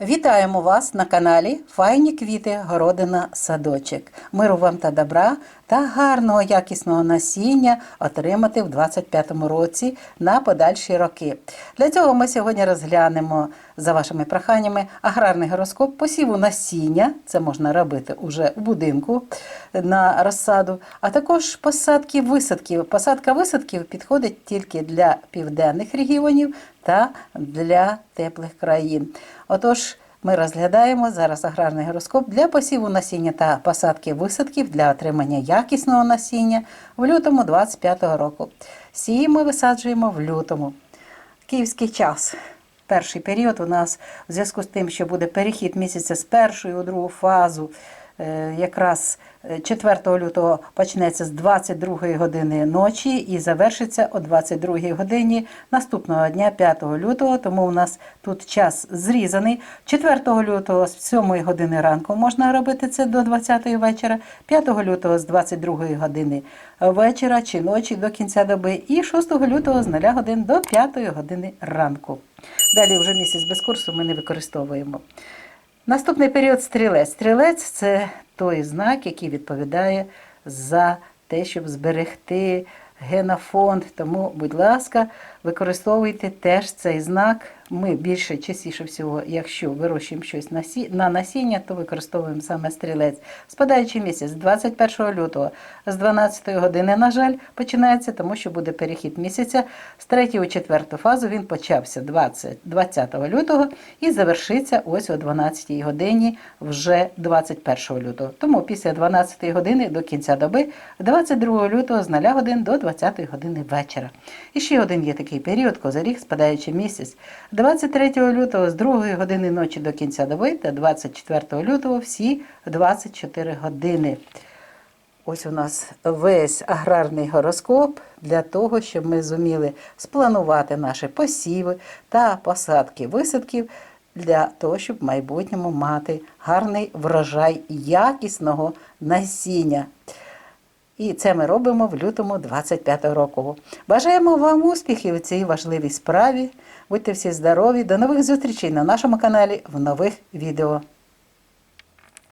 Вітаємо вас на каналі Файні квіти, городина, садочок. Миру вам та добра та гарного якісного насіння отримати в 2025 році на подальші роки. Для цього ми сьогодні розглянемо за вашими проханнями аграрний гороскоп посіву насіння. Це можна робити уже у будинку на розсаду, а також посадки висадків. Посадка висадків підходить тільки для південних регіонів та для теплих країн. Отож, ми розглядаємо зараз аграрний гороскоп для посіву насіння та посадки висадків для отримання якісного насіння в лютому 25 року. Сії ми висаджуємо в лютому. Київський час. Перший період у нас в зв'язку з тим, що буде перехід місяця з першої у другу фазу. Е, Якраз е, 4 лютого почнеться з 22 години ночі і завершиться о 22 годині наступного дня, 5 лютого. Тому у нас тут час зрізаний. 4 лютого з 7 години ранку можна робити це до 20 вечора, 5 лютого з 22 години вечора чи ночі до кінця доби, і 6 лютого з 0 годин до 5 години ранку. Далі вже місяць без курсу ми не використовуємо. Наступний період стрілець. Стрілець це той знак, який відповідає за те, щоб зберегти генофонд. Тому, будь ласка, використовуйте теж цей знак. Ми більше частіше всього, якщо вирощуємо щось на насіння, то використовуємо саме стрілець. Спадаючий місяць 21 лютого з 12 години, на жаль, починається, тому що буде перехід місяця з 3 у 4 фазу. Він почався 20, 20 лютого і завершиться ось о 12 годині вже 21 лютого. Тому після 12 години до кінця доби, 22 лютого з 0 годин до 20 години вечора. І ще один є такий період, козиріг, спадаючий місяць. 23 лютого з 2 години ночі до кінця доби та 24 лютого всі 24 години. Ось у нас весь аграрний гороскоп для того, щоб ми зуміли спланувати наші посіви та посадки висадків для того, щоб в майбутньому мати гарний врожай якісного насіння. І це ми робимо в лютому 25 року. Бажаємо вам успіхів у цій важливій справі. Будьте всі здорові. До нових зустрічей на нашому каналі в нових відео.